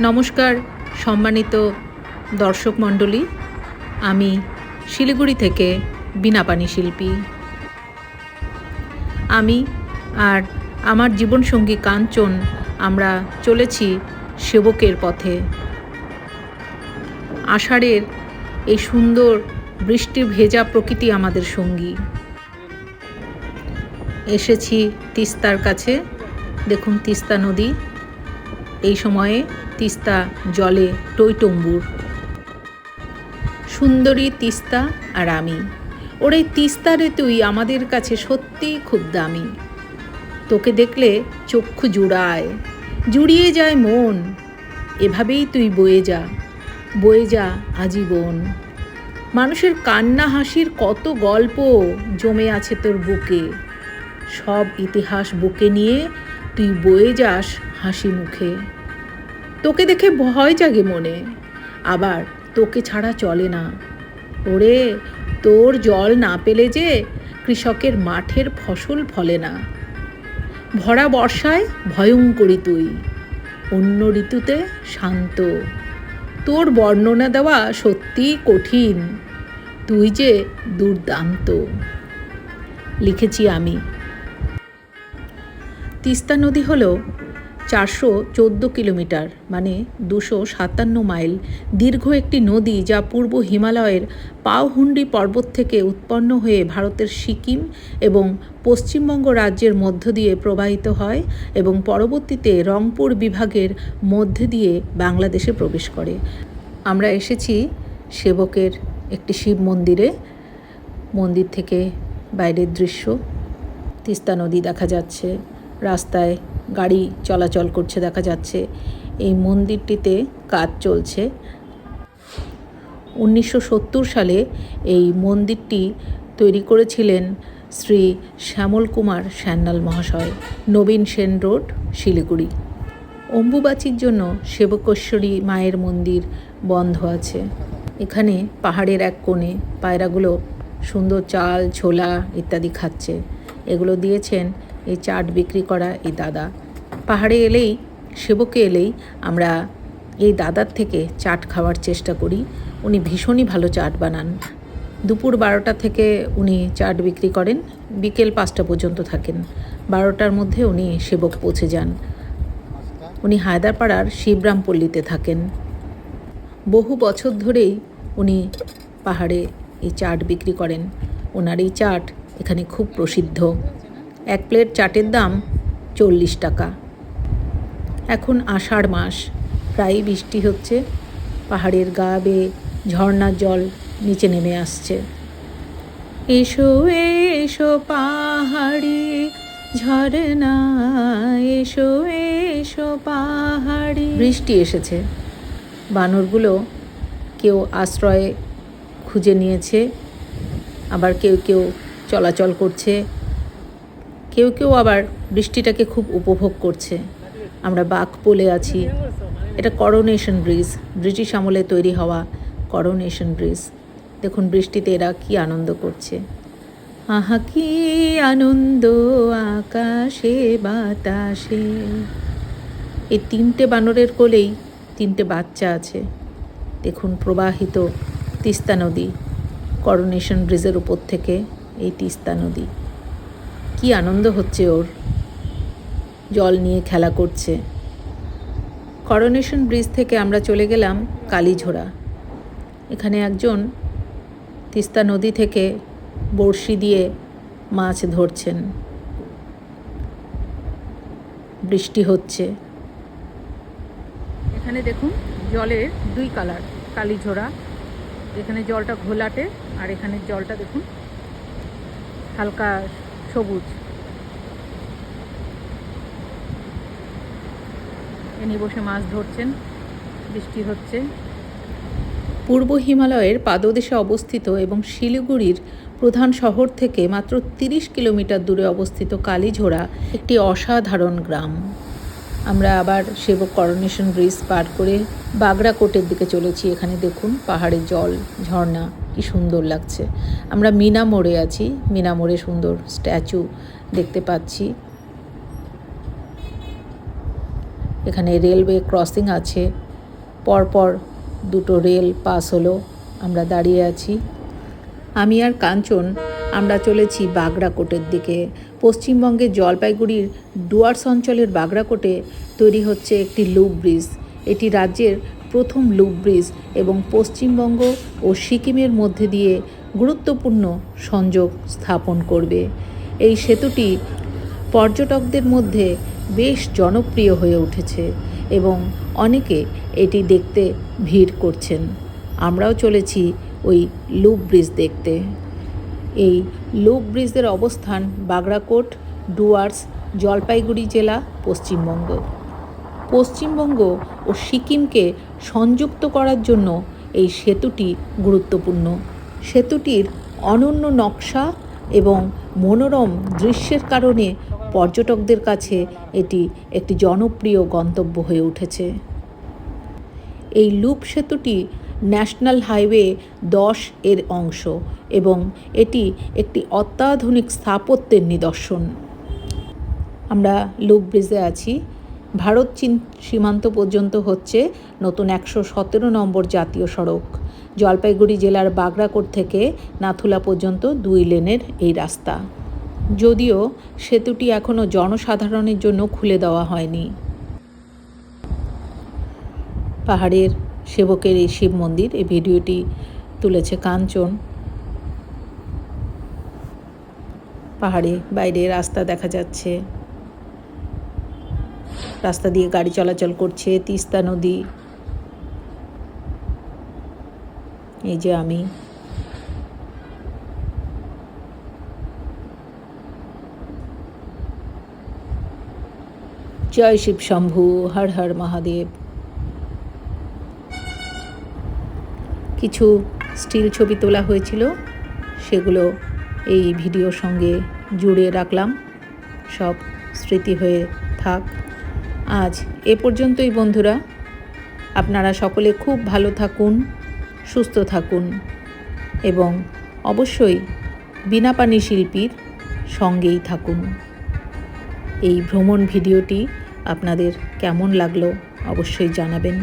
নমস্কার, সম্মানিত দর্শক মণ্ডলী। আমি শিলিগুড়ি থেকে বীণাপানি শিল্পী। আমি আর আমার জীবনসঙ্গী কাঞ্চন, আমরা চলেছি সেবকের পথে। আষাঢ়ের এই সুন্দর বৃষ্টি ভেজা প্রকৃতি আমাদের সঙ্গী। এসেছি তিস্তার কাছে। দেখুন তিস্তা নদী। এই সময়ে তিস্তা জলে টইটম্বুর সুন্দরী তিস্তা আর আমি। ওর এই তিস্তা রে তুই আমাদের কাছে সত্যিই খুব দামি। তোকে দেখলে চক্ষু জুড়ায়, জুড়িয়ে যায় মন। এভাবেই তুই বয়ে যা বয়ে যা আজীবন। মানুষের কান্না হাসির কত গল্প জমে আছে তোর বুকে। সব ইতিহাস বুকে নিয়ে তুই বয়ে যাস হাসি মুখে। তোকে দেখে ভয় জাগে মনে, আবার তোকে ছাড়া চলে না। ওরে, তোর জল না পেলে যে কৃষকের মাঠের ফসল ফলে না। ভরা বর্ষায় ভয়ঙ্করী তুই, অন্য ঋতুতে শান্ত। তোর বর্ণনা দেওয়া সত্যিই কঠিন, তুই যে দুর্দান্ত। লিখেছি আমি। তিস্তা নদী হল চারশো চোদ্দ কিলোমিটার মানে দুশো সাতান্ন মাইল, দীর্ঘ একটি নদী যা পূর্ব হিমালয়ের পাওহুন্ডি পর্বত থেকে উৎপন্ন হয়ে ভারতের সিকিম এবং পশ্চিমবঙ্গ রাজ্যের মধ্য দিয়ে প্রবাহিত হয় এবং পরবর্তীতে রংপুর বিভাগের মধ্যে দিয়ে বাংলাদেশে প্রবেশ করে। আমরা এসেছি সেবকের একটি শিব মন্দিরে। মন্দির থেকে বাইরের দৃশ্য। তিস্তা নদী দেখা যাচ্ছে। রাস্তায় গাড়ি চলাচল করছে দেখা যাচ্ছে। এই মন্দিরটিতে কাজ চলছে। উনিশশো সত্তর সালে এই মন্দিরটি তৈরি করেছিলেন শ্রী শ্যামল কুমার সান্যাল মহাশয়, নবীন সেন রোড, শিলিগুড়ি। অম্বুবাচির জন্য সেবকেশ্বরী মায়ের মন্দির বন্ধ আছে। এখানে পাহাড়ের এক কোণে পায়রাগুলো সুন্দর চাল, ছোলা ইত্যাদি খাচ্ছে। এগুলো দিয়েছেন এই চাট বিক্রি করা এই দাদা। পাহাড়ে এলেই, সেবকে এলেই আমরা এই দাদার থেকে চাট খাওয়ার চেষ্টা করি। উনি ভীষণই ভালো চাট বানান। দুপুর বারোটা থেকে উনি চাট বিক্রি করেন। বিকেল পাঁচটা পর্যন্ত থাকেন। বারোটার মধ্যে উনি সেবক পৌঁছে যান। উনি হায়দারপাড়ার শিবরামপল্লীতে থাকেন। বহু বছর ধরেই উনি পাহাড়ে এই চাট বিক্রি করেন। ওনার এই চাট এখানে খুব প্রসিদ্ধ। এক প্লেট চাটের দাম চল্লিশ টাকা। এখন আষাঢ় মাস, প্রায়ই বৃষ্টি হচ্ছে, পাহাড়ের গা বেয়ে ঝর্ণার জল নিচে নেমে আসছে। এসো এসো পাহাড়ি ঝর্ণা এসো এসো পাহাড়ি। বৃষ্টি এসেছে। বানরগুলো কেউ আশ্রয়ে খুঁজে নিয়েছে, আবার কেউ কেউ চলাচল করছে কেউ কেউ আবার বৃষ্টিটাকে খুব উপভোগ করছে। আমরা বাঘ পোলে আছি। এটা করোনেশন ব্রিজ ব্রিটিশ আমলে তৈরি হওয়া করোনেশন ব্রিজ দেখুন বৃষ্টিতে এরা কি আনন্দ করছে। আহা, কি আনন্দ আকাশে, বাতাসে। এই তিনটে বানরের কোলেই তিনটে বাচ্চা আছে। দেখুন প্রবাহিত তিস্তা নদী করোনেশন ব্রিজের উপর থেকে এই তিস্তা নদী। কি আনন্দ হচ্ছে ওর? জল নিয়ে খেলা করছে। করোনেশন ব্রিজ থেকে আমরা চলে গেলাম কালীঝোড়া। এখানে একজন তিস্তা নদী থেকে বড়শি দিয়ে মাছ ধরছেন। বৃষ্টি হচ্ছে। এখানে দেখুন জলের দুই কালার কালীঝোড়া। এখানে জলটা ঘোলাটে আর এখানে জলটা দেখুন হালকা সবুজ। এনি বসে মাছ ধরছেন, বৃষ্টি হচ্ছে। পূর্ব হিমালয়ের পাদদেশে অবস্থিত এবং শিলিগুড়ির প্রধান শহর থেকে মাত্র তিরিশ কিলোমিটার দূরে অবস্থিত কালীঝোড়া একটি অসাধারণ গ্রাম। আমরা আবার সেবক করোনেশন ব্রিজ পার করে বাগড়াকোটের দিকে চলেছি। এখানে দেখুন পাহাড়ে জল, ঝর্ণা, কি সুন্দর লাগছে। আমরা মিনা মোড়ে আছি। মিনা মোড়ে সুন্দর স্ট্যাচু দেখতে পাচ্ছি। এখানে রেলওয়ে ক্রসিং আছে। পরপর দুটো রেল পাস হলো। আমরা দাঁড়িয়ে আছি। আমি আর কাঞ্চন, আমরা চলেছি বাগড়াকোটের দিকে। পশ্চিমবঙ্গের জলপাইগুড়ির ডুয়ার্স অঞ্চলের বাগড়াকোটে তৈরি হচ্ছে একটি লুপ ব্রিজ। এটি রাজ্যের প্রথম লুপ ব্রিজ এবং পশ্চিমবঙ্গ ও সিকিমের মধ্যে দিয়ে গুরুত্বপূর্ণ সংযোগ স্থাপন করবে। এই সেতুটি পর্যটকদের মধ্যে বেশ জনপ্রিয় হয়ে উঠেছে এবং অনেকে এটি দেখতে ভিড় করছেন। আমরাও চলেছি ওই লুপ ব্রিজ দেখতে। এই লুপ ব্রিজের অবস্থান বাগড়াকোট, ডুয়ার্স, জলপাইগুড়ি জেলা, পশ্চিমবঙ্গ। পশ্চিমবঙ্গ ও সিকিমকে সংযুক্ত করার জন্য এই সেতুটি গুরুত্বপূর্ণ। সেতুটির অনন্য নকশা এবং মনোরম দৃশ্যের কারণে পর্যটকদের কাছে এটি একটি জনপ্রিয় গন্তব্য হয়ে উঠেছে। এই লুপ সেতুটি ন্যাশনাল হাইওয়ে দশ এর অংশ এবং এটি একটি অত্যাধুনিক স্থাপত্যের নিদর্শন। আমরা লুপ ব্রিজে আছি। ভারত, চীন সীমান্ত পর্যন্ত হচ্ছে নতুন একশো সতেরো নম্বর জাতীয় সড়ক। জলপাইগুড়ি জেলার বাগড়াকোট থেকে নাথুলা পর্যন্ত দুই লেনের এই রাস্তা। যদিও সেতুটি এখনও জনসাধারণের জন্য খুলে দেওয়া হয়নি। পাহাড়ের সেবকের এই শিব মন্দির, এই ভিডিওটি তুলেছে কাঞ্চন। পাহাড়ে বাইরে রাস্তা দেখা যাচ্ছে। রাস্তা দিয়ে গাড়ি চলাচল করছে, তিস্তা নদী। এই যে আমি। জয় শিব শম্ভু, হর হর মহাদেব। কিছু স্টিল ছবি তোলা হয়েছিল, সেগুলো এই ভিডিওর সঙ্গে জুড়ে রাখলাম। সব স্মৃতি হয়ে থাক। আজ এ পর্যন্তই বন্ধুরা। আপনারা সকলে খুব ভালো থাকুন, সুস্থ থাকুন এবং অবশ্যই বিনাপানি শিল্পীর সঙ্গেই থাকুন। এই ভ্রমণ ভিডিওটি আপনাদের কেমন লাগল অবশ্যই জানাবেন।